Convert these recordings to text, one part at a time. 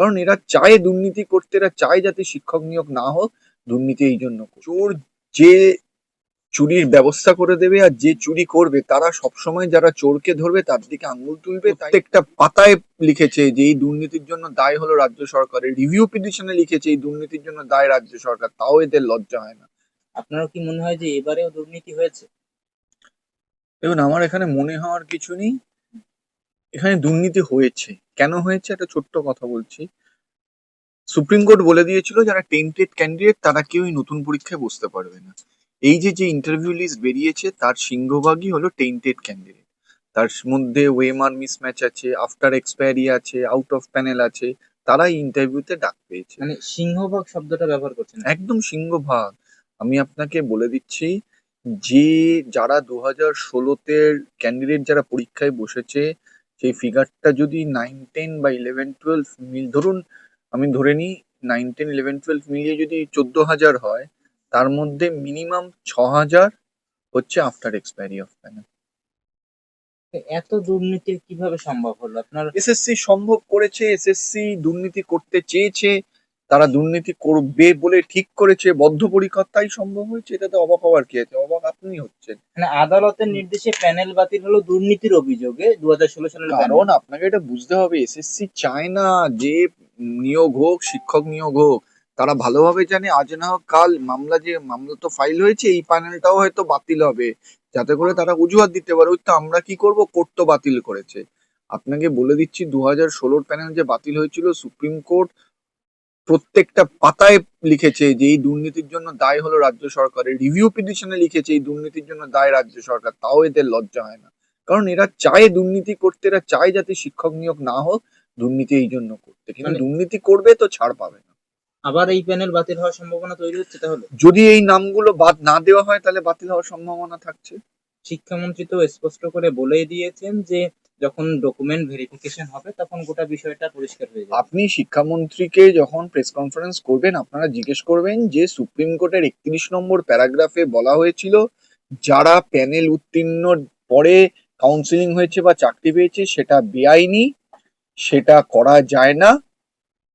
কারণ এরা চায় দুর্নীতি করতে এরা চায় যাতে শিক্ষক নিয়োগ না হোক দুর্নীতি এই জন্য চোর যে চুরির ব্যবস্থা করে দেবে আর যে চুরি করবে তারা সবসময় যারা চোরকে ধরবে তার দিকে আঙুল তুলবে। প্রত্যেকটা পাতায় লিখেছে যে এই দুর্নীতির জন্য দায় হলো রাজ্য সরকারের। রিভিউ পিটিশনে লিখেছে এই দুর্নীতির জন্য দায় রাজ্য সরকার। তাও এদের লজ্জা হয় না। আপনারও কি মনে হয় যে এবারেও দুর্নীতি হয়েছে? দেখুন আমার এখানে মনে হওয়ার কিছু নেই। এখানে দুর্নীতি হয়েছে। কেন হয়েছে? একটা ছোট্ট কথা বলছি। সুপ্রিম কোর্ট বলে দিয়েছিল যারা টেন্টেড ক্যান্ডিডেট তারা কেউই নতুন পরীক্ষায় বসতে পারবে না। এই যে যে ইন্টারভিউ লিস্ট বেরিয়েছে তার সিংহভাগই হলো টেন্টেড ক্যান্ডিডেট তার মধ্যে ওয়েমার মিসম্যাচ আছে আফটার এক্সপায়ারি আছে আউট অফ প্যানেল আছে তারা ইন্টারভিউতে ডাক পেয়েছে। মানে সিংহভাগ শব্দটা ব্যবহার করছেন একদম সিংহভাগ। আমি আপনাকে বলে দিচ্ছি যে যারা দু হাজার ষোলোতে ক্যান্ডিডেট যারা পরীক্ষায় বসেছে সেই ফিগারটা যদি নাইন টেন বা ইলেভেন টুয়েলভ মিল ধরুন আমি ধরে নিই নাইন টেন ইলেভেন টুয়েলভ মিলিয়ে যদি চোদ্দ হাজার হয় তার মধ্যে মিনিমাম ছ হাজার হচ্ছে আফটার এক্সপায়ারি অফ প্যানেল এত দুর্নীতি কীভাবে সম্ভব হলো? আপনার এসএসসি সম্ভব করেছে এসএসসি দুর্নীতি করতে চেয়েছে তারা দুর্নীতি করবে বলে ঠিক করেছে বদ্ধপরিকর তাই সম্ভব হয়েছে এটাতে অবাক হওয়ার কি আছে? অবাক আপনি হচ্ছেন। মানে আদালতের নির্দেশে প্যানেল বাতিল হলো দুর্নীতির অভিযোগে দু হাজার ষোলো সালের কারণ আপনাকে এটা বুঝতে হবে এসএসসি চায় না যে নিয়োগ হোক শিক্ষক নিয়োগ হোক তারা ভালোভাবে জানে আজ না হোক কাল মামলা যে মামলা তো ফাইল হয়েছে এই প্যানেলটাও হয়তো বাতিল হবে যাতে করে তারা অজুহাত দিতে পারে। ওই তো আমরা কি করব? কোর্ট তো বাতিল করেছে। আপনাকে বলে দিচ্ছি দু হাজার ষোলোর প্যানেল যে বাতিল হয়েছিল সুপ্রিম কোর্ট প্রত্যেকটা পাতায় লিখেছে যে এই দুর্নীতির জন্য দায় হলো রাজ্য সরকারের রিভিউ পিটিশনে লিখেছে এই দুর্নীতির জন্য দায় রাজ্য সরকার। তাও এদের লজ্জা হয় না। কারণ এরা চায় দুর্নীতি করতে এরা চায় যাতে শিক্ষক নিয়োগ না হোক দুর্নীতি এই জন্য করতে। কিন্তু মানে- দুর্নীতি করবে তো ছাড় পাবে না। আবার এই প্যানেল বাতিল হওয়ার সম্ভাবনা তৈরি হচ্ছে তাহলে? যদি এই নামগুলো বাদ না দেওয়া হয় তাহলে বাতিল হওয়ার সম্ভাবনা থাকছে। শিক্ষামন্ত্রী তো স্পষ্ট করে বলেই দিয়েছেন যে যখন ডকুমেন্ট ভেরিফিকেশন হবে, তখন গোটা বিষয়টা পরিষ্কার হয়ে যাবে। আপনি শিক্ষামন্ত্রীকে যখন প্রেস কনফারেন্স করবেন, আপনারা জিজ্ঞেস করবেন যে সুপ্রিম কোর্টের একত্রিশ নম্বর প্যারাগ্রাফে বলা হয়েছিল, যারা প্যানেল উত্তীর্ণ পরে কাউন্সিলিং হয়েছে বা চাকরি পেয়েছে, সেটা বেআইনি, সেটা করা যায় না।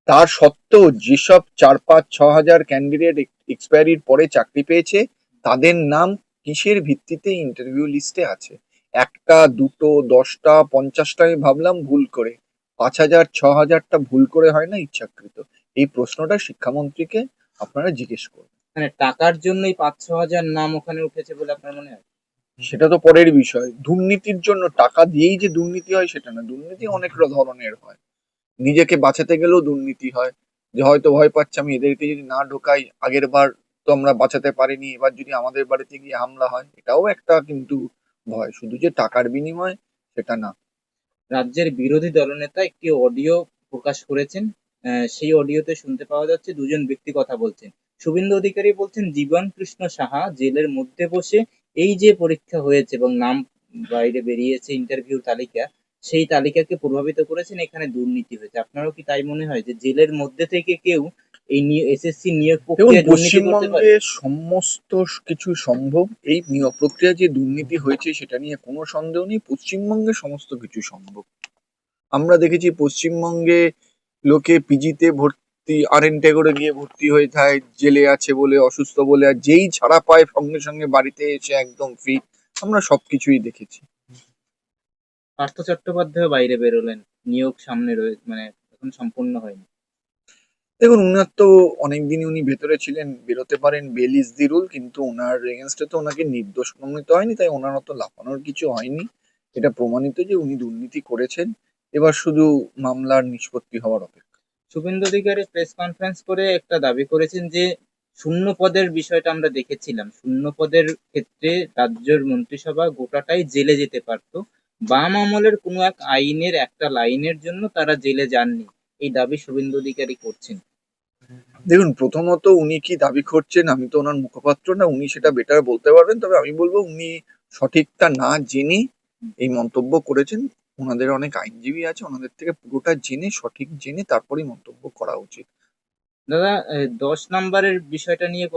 তার সত্ত্বেও যেসব চার, পাঁচ, ছ হাজার ক্যান্ডিডেট এক্সপায়ারির পরে চাকরি পেয়েছে, তাদের নাম কিসের ভিত্তিতে ইন্টারভিউ লিস্টে আছে? একটা দুটো দশটা পঞ্চাশটা আমি ভাবলাম ভুল করে। পাঁচ হাজার ছ হাজারটা ভুল করে হয় না ইচ্ছাকৃত? এই প্রশ্নটা শিক্ষামন্ত্রীকে আপনারা জিজ্ঞেস করুন। মানে টাকার জন্যই পাঁচ ছ হাজার নাম ওখানে উঠেছে বলে আপনার মনে হয়? সেটা তো পরের বিষয়। দুর্নীতির জন্য টাকা দিয়েই যে দুর্নীতি হয় সেটা না। দুর্নীতি অনেক ধরনের হয়। নিজেকে বাঁচাতে গেলেও দুর্নীতি হয়। যে হয়তো ভয় পাচ্ছে আমি এদেরকে যদি না ঢোকাই আগের বার তো আমরা বাঁচাতে পারিনি এবার যদি আমাদের বাড়িতে গিয়ে হামলা হয় এটাও একটা কিন্তু ভয়, শুধু যে টাকার বিনিময়, সেটা না। রাজ্যের বিরোধী দলনেতা একটি অডিও প্রকাশ করেছেন সেই অডিওতে শুনতে পাওয়া যাচ্ছে, দুজন ব্যক্তি কথা বলছেন। শুভেন্দু অধিকারী বলছেন জীবন কৃষ্ণ সাহা জেলের মধ্যে বসে এই যে পরীক্ষা হয়েছে এবং নাম বাইরে বেরিয়েছে ইন্টারভিউ তালিকা, সেই তালিকাকে প্রভাবিত করেছেন, এখানে দুর্নীতি হয়েছে। আপনারও কি তাই মনে হয় যে জেলের মধ্যে থেকে কেউ এই এসএসসি নিয়োগ প্রক্রিয়া পশ্চিমবঙ্গে সমস্ত কিছু সম্ভব এই নিয়োগ প্রক্রিয়া যে দুর্নীতি হয়েছে সেটা নিয়ে কোনো সন্দেহ নেই পশ্চিমবঙ্গে সমস্ত কিছু সম্ভব। আমরা দেখেছি পশ্চিমবঙ্গে লোকে পিজিতে ভর্তি আরেন্টে করে গিয়ে ভর্তি হয়ে যায় জেলে আছে বলে অসুস্থ বলে আর যেই ছাড়া পায় সঙ্গে সঙ্গে বাড়িতে এসে একদম ফিট আমরা সবকিছুই দেখেছি। পার্থ চট্টোপাধ্যায় বাইরে বেরোলেন নিয়োগ সামনে রয়েছে মানে এখন সম্পূর্ণ হয়নি। দেখুন, উনার তো অনেকদিনই উনি ভেতরে ছিলেন, বেরোতে পারেন বেল ইজ দি রুল কিন্তু ওনার এগেনস্টে তো ওনাকে নির্দোষ প্রমাণিত হয়নি, তাই ওনার অত লাফানোর কিছু হয়নি। এটা প্রমাণিত যে উনি দুর্নীতি করেছেন, এবার শুধু মামলার নিষ্পত্তি হওয়ার অপেক্ষা। শুভেন্দু অধিকারী প্রেস কনফারেন্স করে একটা দাবি করেছেন যে, শূন্য পদের বিষয়টা আমরা দেখেছিলাম। শূন্য পদের ক্ষেত্রে রাজ্যের মন্ত্রিসভা গোটাটাই জেলে যেতে পারতো। বাম আমলের কোনো এক আইনের একটা লাইনের জন্য তারা জেলে যাননি। এই দাবি শুভেন্দু অধিকারী করছেন। দেখুন প্রথমত উনি কি দাবি করছেন আমি তো ওনার মুখপাত্র না উনি সেটা বেটার বলতে পারবেন তবে আমি বলব উনি সঠিকটা না জেনে এই মন্তব্য করেছেন। ওনাদের অনেক আইনজীবী আছে ওনাদের থেকে পুরোটা জেনে সঠিক জেনে তারপরেই মন্তব্য করা উচিত। দাদা দশ নম্বরের বিষয়টা নিয়ে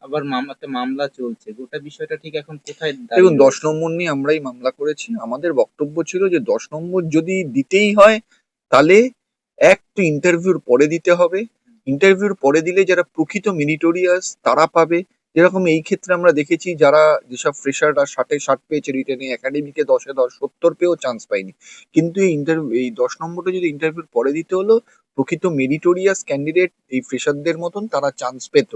আবার মাম- একটা মামলা চলছে গোটা বিষয়টা ঠিক এখন কোথায় দেখুন দশ নম্বর নিয়ে আমরাই মামলা করেছি। আমাদের বক্তব্য ছিল যে দশ নম্বর যদি দিতেই হয় তাহলে এক তো ইন্টারভিউর পরে দিতে হবে। ইন্টারভিউর পরে দিলে যারা প্রকৃত মেরিটোরিয়াস তারা পাবে। যেরকম এই ক্ষেত্রে আমরা দেখেছি যারা যেসব ফ্রেশাররা ষাটে ষাট পেয়েছে রিটেনে একাডেমিকে দশে দশ, সত্তর পেয়েও চান্স পায়নি। কিন্তু এই ইন্টারভিউ এই দশ নম্বরটা যদি ইন্টারভিউর পরে দিতে হলো, প্রকৃত মেরিটোরিয়াস ক্যান্ডিডেট এই ফ্রেশারদের মতন তারা চান্স পেত।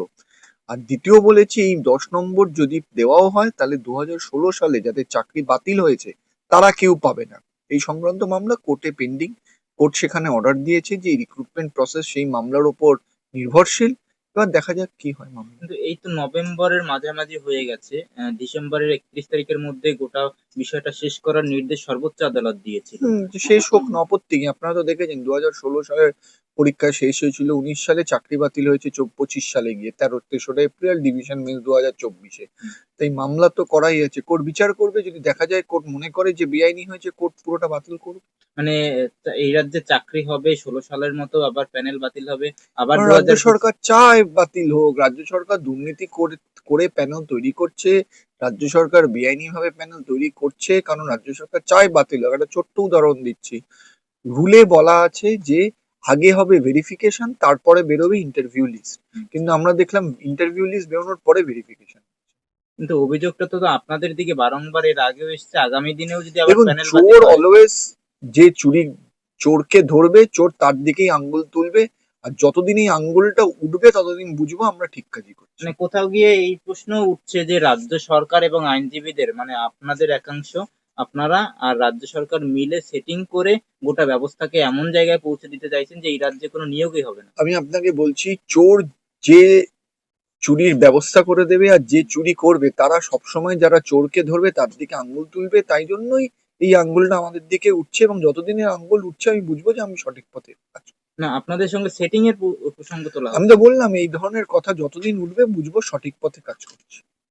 আর দ্বিতীয় বলেছি, এই দশ নম্বর যদি দেওয়াও হয়, তাহলে দু সালে যাদের চাকরি বাতিল হয়েছে, তারা কেউ পাবে না। এই সংক্রান্ত মামলা কোর্টে পেন্ডিং কোর্ট সেখানে অর্ডার দিয়েছে যে রিক্রুটমেন্ট প্রসেস সেই মামলার ওপর নির্ভরশীল। এবার দেখা যাক কি হয় মামলা কিন্তু এই তো নভেম্বরের মাঝামাঝি হয়ে গেছে ডিসেম্বরের একত্রিশ তারিখের মধ্যে গোটা বিষয়টা শেষ করার নির্দেশ সর্বোচ্চ আদালত দিয়েছিল। শেষ হোক নপত্তি আপনারা তো দেখেছেন দু হাজার ষোলো সালের পরীক্ষা শেষ হয়েছিল উনিশ সালে চাকরি বাতিল হয়েছে পঁচিশ সালে গিয়ে তেরো তেসরা এপ্রিল ডিভিশন বেঞ্চ দু হাজার চব্বিশে। তাই মামলা তো করাই আছে। কোর্ট বিচার করবে যদি দেখা যায় কোর্ট মনে করে যে বেআইনি হয়েছে কোর্ট পুরোটা বাতিল করবে। মানে এই রাজ্যে চাকরি হবে ষোলো সালের মতো আবার প্যানেল বাতিল হবে আবার রাজ্য সরকার চায় বাতিল হোক রাজ্য সরকার দুর্নীতি করে করে প্যানেল তৈরি করছে রাজ্য সরকার বেআইনি ভাবে প্যানেল তৈরি করছে কারণ রাজ্য সরকার চায় বাতিল হোক। একটা ছোট্ট উদাহরণ দিচ্ছি। রুলে বলা আছে যে আগে হবে ভেরিফিকেশন তারপরে বেরোবে ইন্টারভিউ লিস্ট কিন্তু আমরা দেখলাম ইন্টারভিউ লিস্ট বেরোনোর পরে ভেরিফিকেশন কিন্তু অভিযোগটা তো আপনাদের দিকে বারংবার এর আগেও এসছে। আগামী দিনেও যদি আবার প্যানেল চোর অলওয়েজ যে চুরি চোরকে ধরবে চোর তার দিকেই আঙ্গুল তুলবে। আর যতদিন এই আঙ্গুলটা উঠবে ততদিন বুঝব আমরা ঠিক কাজই করছি। মানে কোথাও গিয়ে এই প্রশ্ন উঠছে যে রাজ্য সরকার এবং আইনজীবীদের মানে আপনাদের একাংশ আপনারা আর রাজ্য সরকার মিলে সেটিং করে গোটা ব্যবস্থাকে এমন জায়গায় পৌঁছে দিতে চাইছেন যে এই রাজ্যে কোনো নিয়োগই হবে না। আমি আপনাকে বলছি চোর যে চুরির ব্যবস্থা করে দেবে আর যে চুরি করবে তারা সবসময় যারা চোরকে ধরবে তার দিকে আঙ্গুল তুলবে। তাই জন্যই এই আঙ্গুলটা আমাদের দিকে উঠছে এবং যতদিন এই আঙ্গুল উঠছে আমি বুঝব যে আমি সঠিক পথে আছি। না, আপনাদের সঙ্গে সেটিং এর প্রসঙ্গ তোলা আমি তো বললাম, এই ধরনের কথা যতদিন উঠবে, বুঝব সঠিক পথে কাজ করছি।